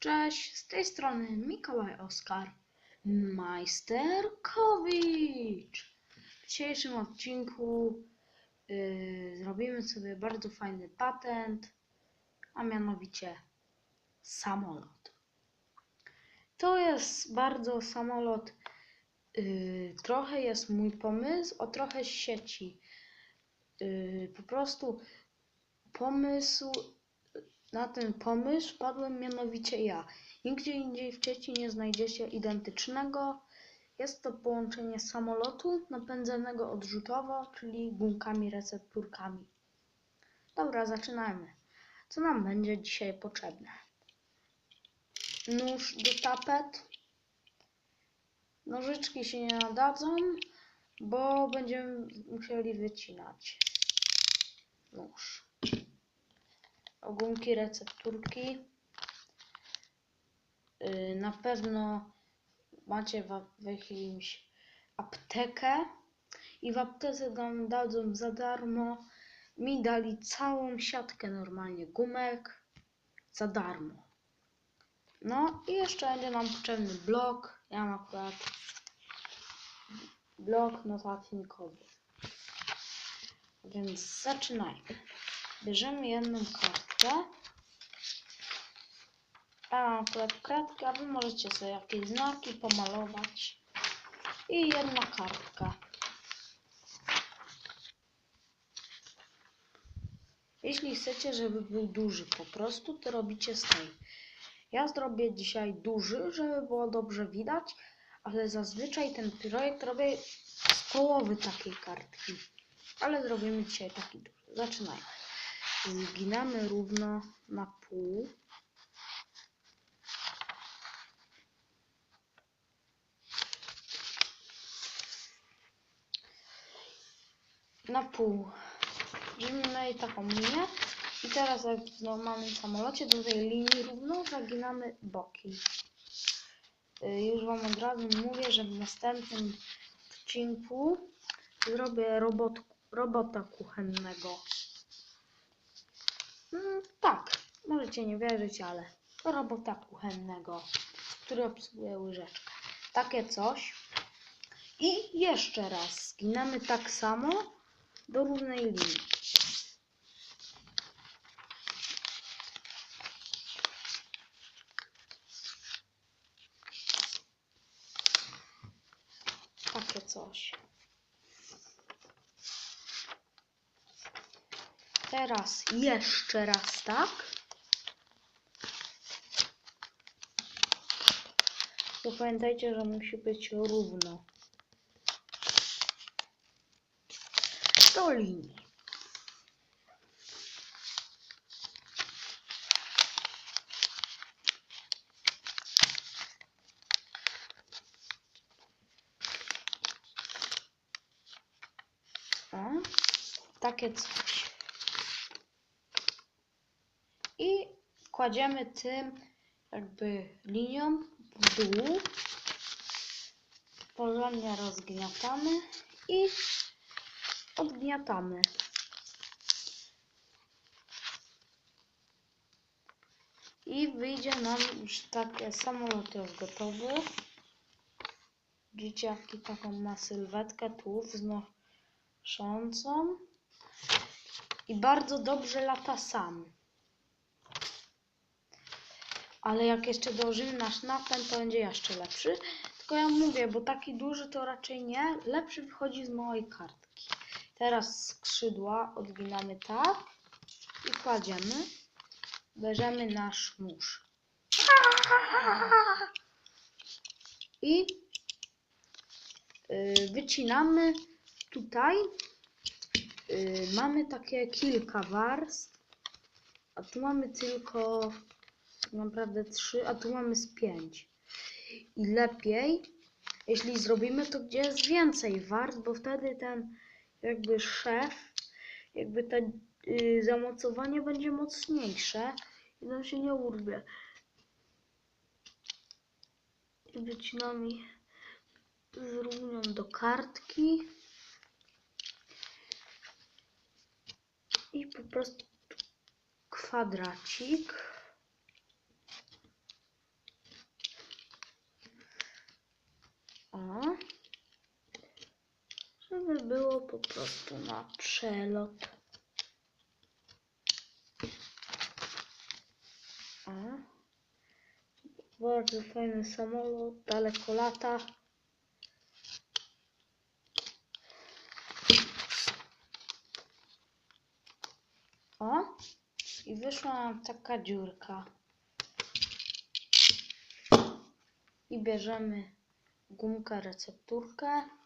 Cześć, z tej strony Mikołaj Oskar, Majsterkowicz. W dzisiejszym odcinku yy, zrobimy sobie bardzo fajny patent, a mianowicie samolot. To jest bardzo samolot, yy, trochę jest mój pomysł, a trochę sieci. Yy, po prostu pomysł na ten pomysł wpadłem mianowicie ja. Nigdzie indziej w sieci nie znajdziecie identycznego. Jest to połączenie samolotu napędzanego odrzutowo, czyli gumkami recepturkami. Dobra, zaczynajmy. Co nam będzie dzisiaj potrzebne? Nóż do tapet. Nożyczki się nie nadadzą, bo będziemy musieli wycinać nóż ogółki recepturki. Yy, Na pewno macie w jakimś aptekę i w aptece nam dadzą za darmo. Mi dali całą siatkę normalnie gumek za darmo. No i jeszcze będzie nam potrzebny blok. Ja mam akurat blok notatnikowy. Więc zaczynajmy. Bierzemy jedną kartkę. Ja mam akurat a wy możecie sobie jakieś znaki pomalować. I jedna kartka. Jeśli chcecie, żeby był duży po prostu, to robicie z tej. Ja zrobię dzisiaj duży, żeby było dobrze widać, ale zazwyczaj ten projekt robię z połowy takiej kartki. Ale zrobimy dzisiaj taki duży. Zaczynajmy. Zginamy równo na pół. Na pół. Mieli taką linię. I teraz jak w normalnym samolocie do tej linii równo zaginamy boki. Y, Już Wam od razu mówię, że w następnym odcinku zrobię robot, robota kuchennego. Mm, tak, możecie nie wierzyć, ale robota kuchennego, który obsługuje łyżeczkę. Takie coś. I jeszcze raz zginamy tak samo do równej linii. Takie coś. Teraz jeszcze raz tak. Tylko pamiętajcie, że musi być równo. Do linii. Takie coś. I kładziemy tym jakby linią w dół. Porządnie rozgniatamy i odgniatamy. I wyjdzie nam już takie samolot już gotowy. Widzicie jaki taką ma sylwetkę tu wznoszącą. I bardzo dobrze lata sam. Ale jak jeszcze dołożymy nasz napęd, to będzie jeszcze lepszy. Tylko ja mówię, bo taki duży to raczej nie. Lepszy wychodzi z małej kartki. Teraz skrzydła odginamy tak i kładziemy. Bierzemy nasz nóż. I yy, wycinamy tutaj. Yy, mamy takie kilka warstw. A tu mamy tylko tak naprawdę trzy, a tu mamy z pięć. I lepiej, jeśli zrobimy to, gdzie jest więcej warstw, bo wtedy ten jakby szef, jakby to y, zamocowanie będzie mocniejsze i nam się nie urwie. I wycinamy z równią do kartki. I po prostu kwadracik. Po prostu na przelot. O. Bardzo fajny samolot, daleko lata. O, i wyszła nam taka dziurka. I bierzemy gumkę, recepturkę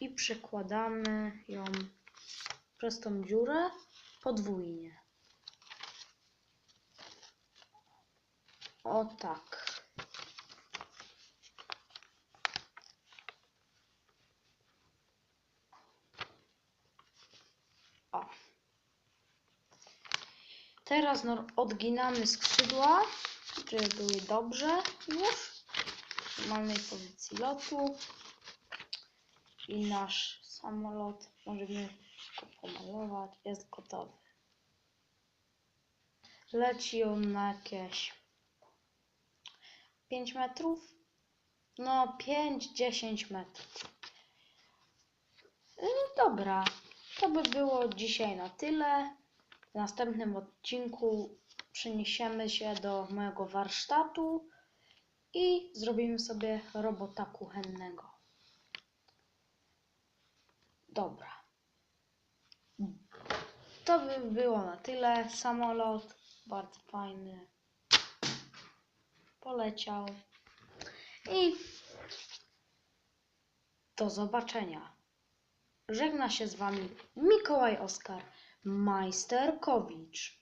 i przekładamy ją przez tą dziurę podwójnie. O tak. O. Teraz no, odginamy skrzydła, żeby były dobrze już w normalnej pozycji lotu. I nasz samolot możemy go pomalować. Jest gotowy. Leci on na jakieś 5 metrów. No 5-10 metrów. Y, Dobra, to by było dzisiaj na tyle. W następnym odcinku przeniesiemy się do mojego warsztatu i zrobimy sobie robota kuchennego. Dobra. To by było na tyle. Samolot bardzo fajny. Poleciał. I do zobaczenia. Żegna się z Wami Mikołaj Oskar Majsterkowicz.